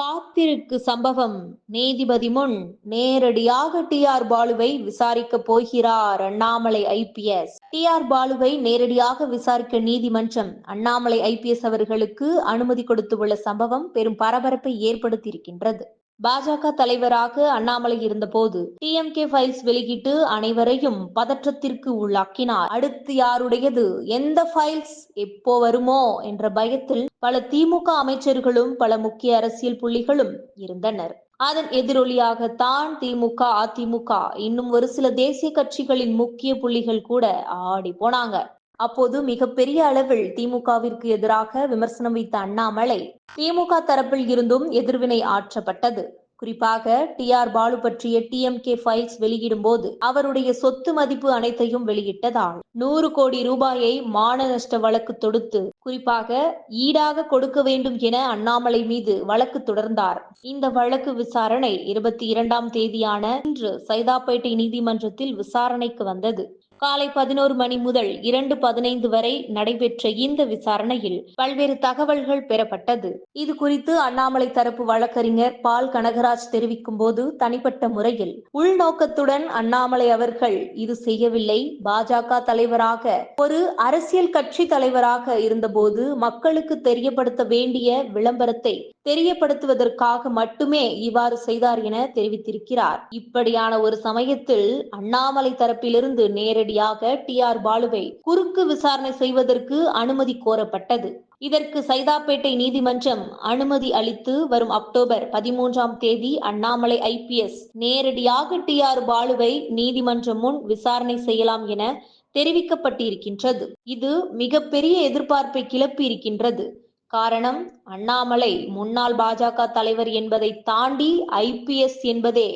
காத்திருக்கு சம்பவம். நீதிபதி முன் நேரடியாக டி ஆர் பாலுவை விசாரிக்க போகிறார் அண்ணாமலை ஐபிஎஸ் டி ஆர் பாலுவை நேரடியாக விசாரிக்க நீதிமன்றம் அண்ணாமலை ஐபிஎஸ் அவர்களுக்கு அனுமதி கொடுத்துள்ள சம்பவம் பெரும் பரபரப்பை ஏற்படுத்தியிருக்கின்றது. பாஜக தலைவராக அண்ணாமலை இருந்தபோது டிஎம்கே ஃபைல்ஸ் வெளியிட்டு அனைவரையும் பதற்றத்திற்கு உள்ளாக்கினார். அடுத்து யாருடையது? எந்த ஃபைல்ஸ் எப்போ வருமோ என்ற பயத்தில் பல திமுக அமைச்சர்களும் பல முக்கிய அரசியல் புள்ளிகளும் இருந்தனர். அதன் எதிரொலியாகத்தான் திமுக அதிமுக இன்னும் ஒரு சில தேசிய கட்சிகளின் முக்கிய புள்ளிகள் கூட ஆடி போனாங்க. அப்போது மிகப்பெரிய அளவில் திமுகவிற்கு எதிராக விமர்சனம் வைத்த அண்ணாமலை திமுக தரப்பில் இருந்தும் எதிர்வினை ஆற்றப்பட்டது. குறிப்பாக டி ஆர் பாலு பற்றிய டிஎம்கே ஃபைல்ஸ் வெளியிடும் போது அவருடைய சொத்து மதிப்பு அனைத்தையும் வெளியிட்டதால் நூறு கோடி ரூபாயை மான நஷ்ட வழக்கு தொடுத்து குறிப்பாக ஈடாக கொடுக்க வேண்டும் என அண்ணாமலை மீது வழக்கு தொடர்ந்தார். இந்த வழக்கு விசாரணை இருபத்தி இரண்டாம் தேதியான இன்று சைதாப்பேட்டை நீதிமன்றத்தில் விசாரணைக்கு வந்தது. காலை பதினோரு மணி முதல் இரண்டு பதினைந்து வரை நடைபெற்ற இந்த விசாரணையில் பல்வேறு தகவல்கள் பெறப்பட்டது. இது குறித்து அண்ணாமலை தரப்பு வழக்கறிஞர் பால் கனகராஜ் தெரிவிக்கும் போது தனிப்பட்ட முறையில் உள்நோக்கத்துடன் அண்ணாமலை அவர்கள் இது செய்யவில்லை. பாஜக தலைவராக ஒரு அரசியல் கட்சி தலைவராக இருந்தபோது மக்களுக்கு தெரியப்படுத்த வேண்டிய விளம்பரத்தை தெரியப்படுத்துவதற்காக மட்டுமே இவ்வாறு செய்தார் என தெரிவித்திருக்கிறார். இப்படியான ஒரு சமயத்தில் அண்ணாமலை தரப்பிலிருந்து நேரடி நேரடியாக டி ஆர் பாலுவை குறுக்கு விசாரணை செய்வதற்கு அனுமதி கோரப்பட்டது. இதற்கு சைதாப்பேட்டை நீதிமன்றம் அனுமதி அளித்து வரும் அக்டோபர் பதிமூன்றாம் தேதி அண்ணாமலை ஐபிஎஸ் நேரடியாக டி ஆர் பாலுவை நீதிமன்றம் முன் விசாரணை செய்யலாம் என தெரிவிக்கப்பட்டிருக்கின்றது. இது மிகப்பெரிய எதிர்பார்ப்பை கிளப்பி இருக்கின்றது. காரணம் அண்ணாமலை முன்னாள் பாஜக தலைவர் என்பதை தாண்டி ஐபிஎஸ் என்பதே.